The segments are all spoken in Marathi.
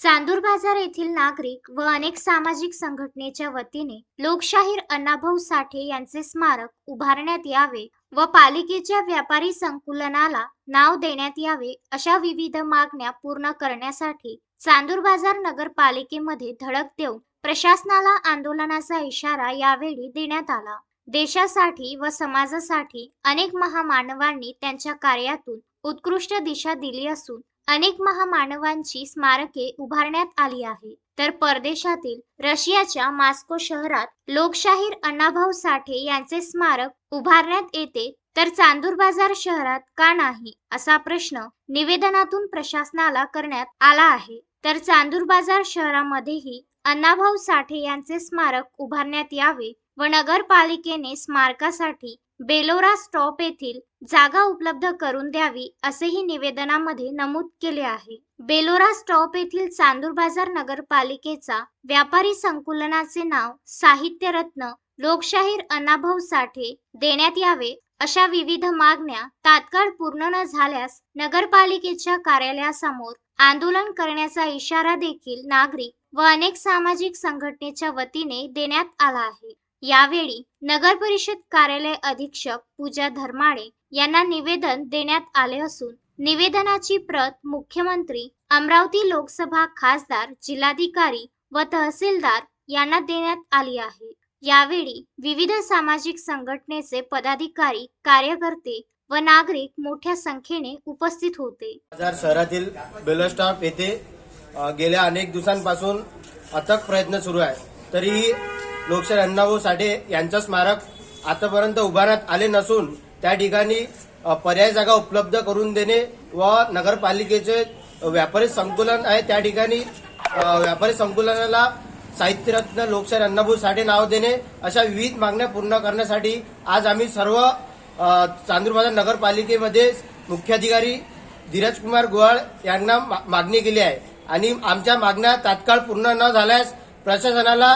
चांदूर बाजार येथील नागरिक व अनेक सामाजिक संघटनेच्या वतीने लोकशाहीर अण्णाभाऊ साठे यांचे स्मारक उभारण्यात यावे व पालिकेच्या व्यापारी संकुलनाला नाव देण्यात यावे अशा विविध मागण्या पूर्ण करण्यासाठी चांदूर बाजार नगरपालिकेमध्ये धडक देऊन प्रशासनाला आंदोलनाचा इशारा यावेळी देण्यात आला. देशासाठी व समाजासाठी अनेक महामानवांनी त्यांच्या कार्यातून उत्कृष्ट दिशा दिली असून अनेक महामानवांची स्मारके उभारण्यात आली आहे तर परदेशातील रशियाच्या मास्को शहरात लोकशाहीर अण्णाभाऊ साठे यांचे स्मारक उभारण्यात येते तर चांदूर बाजार शहरात का नाही असा प्रश्न निवेदनातून प्रशासनाला करण्यात आला आहे. तर चांदूर बाजार शहरामध्येही अण्णाभाऊ साठे यांचे स्मारक उभारण्यात यावे व नगरपालिकेने स्मारकासाठी बेलोरा स्टॉप येथील जागा उपलब्ध करून द्यावी असेही निवेदनामध्ये नमूद केले आहे. बेलोरा स्टॉप येथील चांदूर बाजार नगरपालिकेचा व्यापारी संकुलनाचे नाव साहित्यरत्न लोकशाहीर अण्णाभाऊ साठे देण्यात यावे अशा विविध मागण्या तात्काळ पूर्ण न झाल्यास नगरपालिकेच्या कार्यालयासमोर आंदोलन करण्याचा इशारा देखील नागरिक व अनेक सामाजिक संघटनेच्या वतीने देण्यात आला आहे. यावेळी नगर परिषद कार्यालय अधीक्षक पूजा धर्माडे यांना निवेदन देण्यात आले असून निवेदनाची प्रत मुख्यमंत्री अमरावती लोकसभा खासदार जिल्हाधिकारी व तहसीलदार यांना देण्यात आली आहे. यावेळी विविध सामाजिक संघटनेचे पदाधिकारी कार्यकर्ते व नागरिक मोठ्या संख्येने उपस्थित होते. शहरातील बेलो येथे गेल्या अनेक दिवसांपासून अथक प्रयत्न सुरू आहे तरीही लोकशाही अण्णाभाऊ साठे यांचं स्मारक आतापर्यंत उभारण्यात आले नसून त्या ठिकाणी पर्याय जागा उपलब्ध करून देणे व नगरपालिकेचे व्यापारी संकुलन आहे. त्या ठिकाणी व्यापारी संकुलनाला साहित्यरत्न लोकशाही अण्णाभाऊ साठे नाव देणे अशा विविध मागण्या पूर्ण करण्यासाठी आज आम्ही सर्व चांदूरबाजार नगरपालिकेमध्ये मुख्याधिकारी धीरज कुमार गोवाळ यांना मा- मागणी केली आहे. आणि आमच्या मागण्या तात्काळ पूर्ण न झाल्यास प्रशासनाला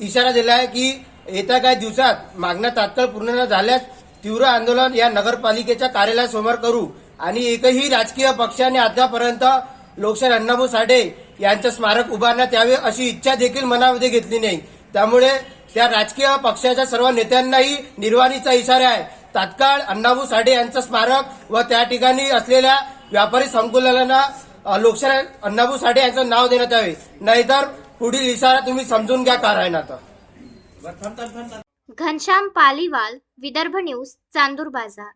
इशारा दिला आहे की येत्या काही दिवसात मागण्या तात्काळ पूर्ण न झाल्यास तीव्र आंदोलन या नगरपालिकेच्या कार्यालयासमोर करू. आणि एकही राजकीय पक्षाने आतापर्यंत लोकशाही अण्णाभाऊ साठे यांचं स्मारक उभारण्यात यावे अशी इच्छा देखील मनामध्ये घेतली नाही. त्यामुळे त्या राजकीय पक्षाच्या सर्व नेत्यांनाही निर्वाणीचा इशारा आहे. तात्काळ अण्णाभाऊ साठे यांचं स्मारक व त्या ठिकाणी असलेल्या व्यापारी संकुलनाला अ, लोकशाही अण्णाभाऊ साठे यांचं नाव देण्यात यावे. नाहीतर पुढील इशारा तुम्ही समजून घ्या तर. घनश्याम पालीवाल विदर्भ न्यूज चांदूर बाजार.